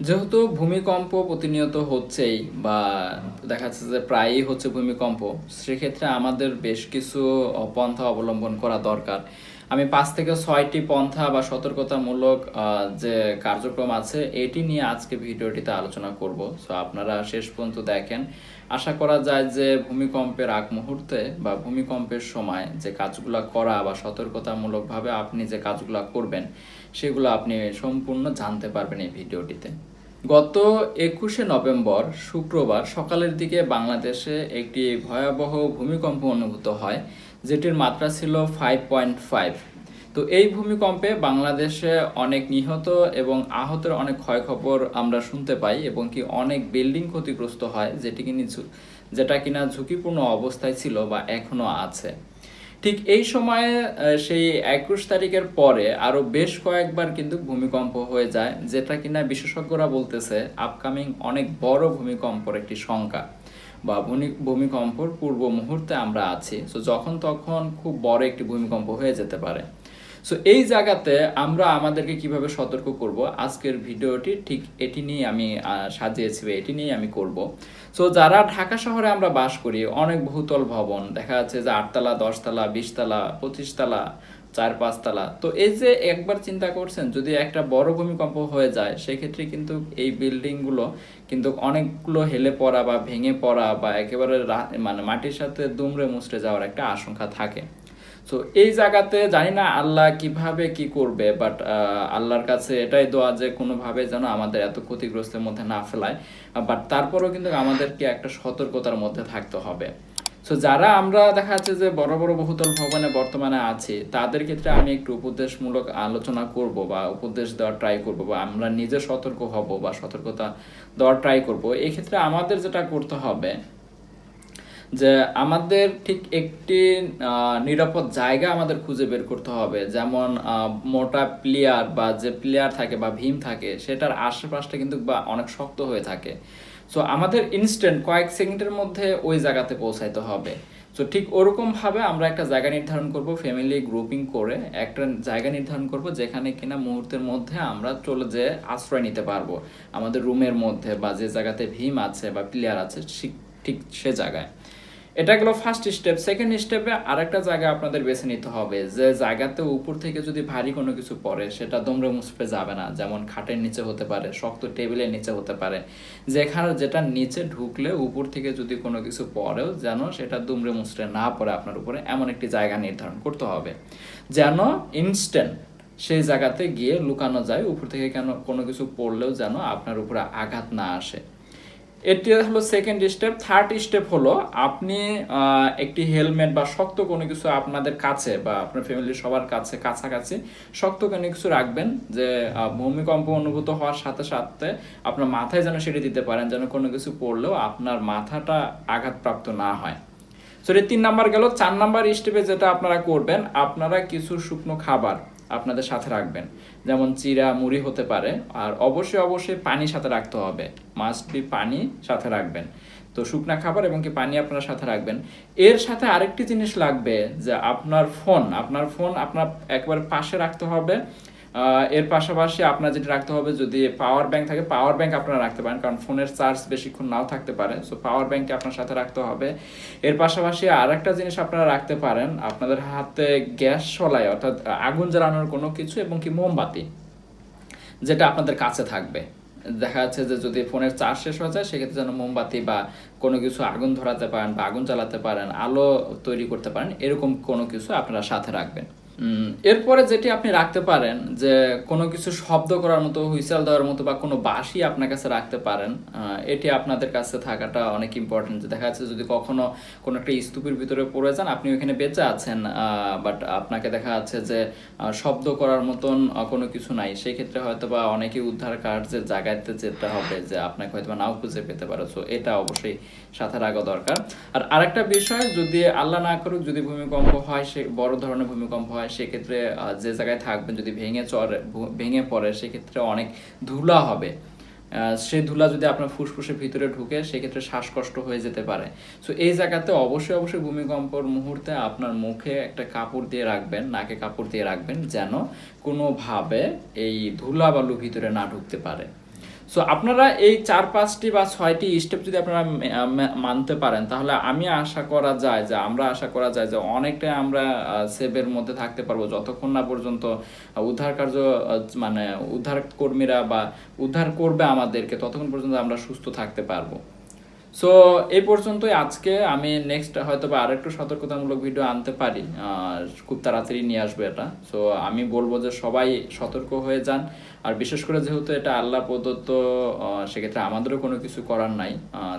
যেহেতু ভূমিকম্প প্রতিনিয়ত হচ্ছেই বা দেখা যাচ্ছে যে প্রায়ই হচ্ছে ভূমিকম্প, সেক্ষেত্রে আমাদের বেশ কিছু পন্থা অবলম্বন করা দরকার। আমি পাঁচ থেকে ছয়টি পন্থা বা সতর্কতামূলক যে কার্যক্রম আছে, এটি নিয়ে আজকে ভিডিওটিতে আলোচনা করব। সো আপনারা শেষ পর্যন্ত দেখেন। আশা করা যায় যে ভূমিকম্পের আগ মুহূর্তে বা ভূমিকম্পের সময় যে কাজগুলো করা বা সতর্কতামূলকভাবে আপনি যে কাজগুলো করবেন, সেগুলো আপনি সম্পূর্ণ জানতে পারবেন এই ভিডিওটিতে। গত একুশে নভেম্বর, শুক্রবার সকালের দিকে বাংলাদেশে একটি ভয়াবহ ভূমিকম্প অনুভূত হয় যেটির মাত্রা ছিল ফাইভ পয়েন্ট ফাইভ তো এই ভূমিকম্পে বাংলাদেশে অনেক নিহত এবং আহতের অনেক ক্ষয়খবর আমরা শুনতে পাই এবং কি অনেক বিল্ডিং ক্ষতিগ্রস্ত হয় যেটি কিনা যেটা কিনা ঝুঁকিপূর্ণ অবস্থায় ছিল বা এখনও আছে। ঠিক এই সময়ে সেই একুশ তারিখের পরে আরও বেশ কয়েকবার কিন্তু ভূমিকম্প হয়ে যায়, যেটা কিনা বিশেষজ্ঞরা বলতেছে আপকামিং অনেক বড় ভূমিকম্পর একটি সংখ্যা। বা ভূমি- ভূমিকম্পর পূর্ব মুহূর্তে আমরা আছি। সো যখন তখন খুব বড় একটি ভূমিকম্প হয়ে যেতে পারে। সো এই জায়গাতে আমরা আমাদেরকে কীভাবে সতর্ক করব? আজকের ভিডিওটি ঠিক এটি নিয়ে আমি সাজিয়েছি এটি নিয়ে আমি করব। সো যারা ঢাকা শহরে আমরা বাস করি, অনেক বহুতল ভবন, দেখা যাচ্ছে যে আটতলা, দশতলা, বিশতলা, পঁচিশতলা চার পাঁচতলা তো এই যে একবার চিন্তা করছেন, যদি একটা বড় ভূমিকম্প হয়ে যায়, সেক্ষেত্রে কিন্তু এই বিল্ডিংগুলো কিন্তু অনেকগুলো হেলে পড়া বা ভেঙে পড়া বা একেবারে মানে মাটির সাথে দুমড়ে মুচড়ে যাওয়ার একটা আশঙ্কা থাকে। সো এই জায়গাতে জানি না আল্লাহ কীভাবে কি করবে বাট আল্লাহর কাছে এটাই দোয়া যে কোনোভাবে যেন আমাদের এত ক্ষতিগ্রস্তের মধ্যে না ফেলায়। বাট তারপরেও কিন্তু আমাদেরকে একটা সতর্কতার মধ্যে থাকতে হবে। সো যারা আমরা দেখা যাচ্ছে যে বড় বড় বহুতল ভবনে বর্তমানে আছি, তাদের ক্ষেত্রে আমি একটু উপদেশমূলক আলোচনা করব বা উপদেশ দেওয়ার ট্রাই করব বা আমরা নিজে সতর্ক হব বা সতর্কতা দেওয়ার ট্রাই করব। এই ক্ষেত্রে আমাদের যেটা করতে হবে যে আমাদের ঠিক একটি নিরাপদ জায়গা আমাদের খুঁজে বের করতে হবে। যেমন মোটা প্লেয়ার বা যে প্লেয়ার থাকে বা ভীম থাকে, সেটার আশেপাশটা কিন্তু বা অনেক শক্ত হয়ে থাকে। সো আমাদের ইনস্ট্যান্ট কয়েক সেকেন্ডের মধ্যে ওই জায়গাতে পৌঁছাইতে হবে। সো ঠিক ওরকমভাবে আমরা একটা জায়গা নির্ধারণ করব ফ্যামিলি গ্রুপিং করে একটা জায়গা নির্ধারণ করব, যেখানে কিনা মুহূর্তের মধ্যে আমরা চলে যেয়ে আশ্রয় নিতে পারব। আমাদের রুমের মধ্যে বা যে জায়গাতে ভীম আছে বা প্লেয়ার আছে, ঠিক- ঠিক সে জায়গায়। এটা গেলো ফার্স্ট স্টেপ সেকেন্ড স্টেপে আরেকটা জায়গা আপনাদের বেছে নিতে হবে। যে জায়গাতে উপর থেকে যদি ভারী কোনো কিছু পড়ে, সেটা দমড়ে মুসপে যাবে না। যেমন খাটের নিচে হতে পারে, শক্ত টেবিলের নিচে হতে পারে। যেখানে, যেটা নিচে ঢুকলে উপর থেকে যদি কোনো কিছু পড়েও যেন সেটা দুমড়ে মুচড়ে না পড়ে, আপনার উপরে এমন একটি জায়গা নির্ধারণ করতে হবে। যেন ইনস্ট্যান্ট সেই জায়গাতে গিয়ে লুকানো যায়, উপর থেকে কেন কোনো কিছু পড়লেও যেন আপনার উপরে আঘাত না আসে। এটি হলো সেকেন্ড স্টেপ থার্ড স্টেপ হলো আপনি একটি হেলমেট বা শক্ত কোনো কিছু আপনাদের কাছে বা আপনার ফ্যামিলির সবার কাছে, কাছাকাছি শক্ত কোনো কিছু রাখবেন যে ভূমিকম্প অনুভূত হওয়ার সাথে সাথে আপনার মাথায় যেন সেটি দিতে পারেন, যেন কোনো কিছু পড়লেও আপনার মাথাটা আঘাতপ্রাপ্ত না হয়। সো তিন নাম্বার গেল। চার নাম্বার স্টেপে যেটা আপনারা করবেন, আপনারা কিছু শুকনো খাবার আপনাদের সাথে রাখবেন। যেমন চিরা মুড়ি হতে পারে, আর অবশ্যই অবশ্যই পানি সাথে রাখতে হবে। মাস্ট বি পানি সাথে রাখবেন। তো শুকনা খাবার এবং কি পানি আপনার সাথে রাখবেন। এর সাথে আরেকটি জিনিস লাগবে যে আপনার ফোন আপনার ফোন আপনার একবার পাশে রাখতে হবে। এর পাশাপাশি আপনার যেটা রাখতে হবে, যদি পাওয়ার ব্যাংক থাকে পাওয়ার ব্যাংক আপনারা রাখতে পারেন, কারণ ফোনের চার্জ বেশিক্ষণ নাও থাকতে পারে। সো পাওয়ার ব্যাংকটি আপনার সাথে রাখতে হবে। এর পাশাপাশি আর একটা জিনিস আপনারা রাখতে পারেন, আপনাদের হাতে গ্যাস সলাই, অর্থাৎ আগুন জ্বালানোর কোনো কিছু এবং কি মোমবাতি, যেটা আপনাদের কাছে থাকবে। দেখা যাচ্ছে যে যদি ফোনের চার্জ শেষ হয়ে যায়, সেক্ষেত্রে যেন মোমবাতি বা কোনো কিছু আগুন ধরাতে পারেন বা আগুন জ্বালাতে পারেন, আলো তৈরি করতে পারেন, এরকম কোনো কিছু আপনারা সাথে রাখবেন। এরপরে যেটি আপনি রাখতে পারেন, যে কোনো কিছু শব্দ করার মতো, হুইসেল দেওয়ার মতো বা কোনো বাঁশি আপনার কাছে রাখতে পারেন এটি আপনাদের কাছে থাকাটা অনেক ইম্পর্টেন্ট যে দেখা যাচ্ছে যদি কখনো কোনো একটা স্তূপের ভিতরে পড়ে যান, আপনি ওখানে বেঁচে আছেন বাট আপনাকে দেখা যাচ্ছে যে শব্দ করার মতন কোনো কিছু নাই। সেই ক্ষেত্রে হয়তো বা অনেকেই উদ্ধার কার্যের জায়গাতে যেতে হবে, যে আপনাকে হয়তো বা নাও খুঁজে পেতে পারে। সো এটা অবশ্যই সাথে রাখা দরকার। আর আরেকটা বিষয়, যদি আল্লাহ না করুক, যদি ভূমিকম্প হয়, সে বড় ধরনের ভূমিকম্প হয় সেক্ষেত্রে যে জায়গায় থাকবেন, যদি ভেঙে ভু- ভেঙে পড়ে, সেক্ষেত্রে অনেক ধুলা হবে। সে ধুলা যদি আপনার ফুসফুসের ভিতরে ঢুকে, সেক্ষেত্রে শ্বাসকষ্ট হয়ে যেতে পারে। সো এই জায়গাতে অবশ্যই অবশ্যই ভূমিকম্পর মুহূর্তে আপনার মুখে একটা কাপড় দিয়ে রাখবেন, নাকে কাপড় দিয়ে রাখবেন, যেন কোনোভাবে এই ধুলা বালু ভিতরে না ঢুকতে পারে। সো আপনারা এই চার, পাঁচটি বা ছয়টি স্টেপ যদি আপনারা মানতে পারেন, তাহলে আমি আশা করা যায় যে, আমরা আশা করা যায় যে অনেকটাই আমরা সেভের মধ্যে থাকতে পারব। যতক্ষণ না পর্যন্ত উদ্ধার কার্য মানে উদ্ধার কর্মীরা বা উদ্ধার করবে আমাদেরকে, ততক্ষণ পর্যন্ত আমরা সুস্থ থাকতে পারব। সো এই পর্যন্তই আজকে। আমি নেক্সট হয়তো বা আরেকটু সতর্কতামূলক ভিডিও আনতে পারি। খুব তাড়াতাড়ি নিয়ে আসবে এটা। সো আমি বলব যে সবাই সতর্ক হয়ে যান। আর বিশেষ করে যেহেতু এটা আল্লাহ প্রদত্ত সেক্ষেত্রে আমাদেরও কোনো কিছু করার নাই।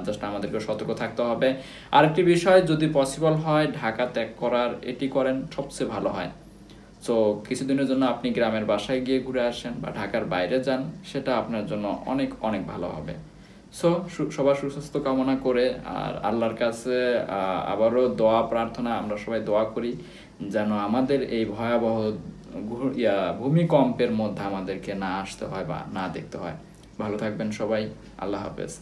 জাস্ট আমাদেরকে সতর্ক থাকতে হবে। আরেকটি বিষয়, যদি পসিবল হয়, ঢাকা ত্যাগ করার, এটি করেন, সবচেয়ে ভালো হয়। সো কিছুদিনের জন্য আপনি গ্রামের বাসায় গিয়ে ঘুরে আসেন বা ঢাকার বাইরে যান, সেটা আপনার জন্য অনেক অনেক ভালো হবে। সো সবার সুস্বাস্থ্য কামনা করে আর আল্লাহর কাছে আবারও দোয়া, প্রার্থনা আমরা সবাই দোয়া করি যেন আমাদের এই ভয়াবহ ইয়া, ভূমিকম্পের মধ্যে আমাদেরকে না আসতে হয় বা না দেখতে হয়। ভালো থাকবেন সবাই। আল্লাহ হাফেজ।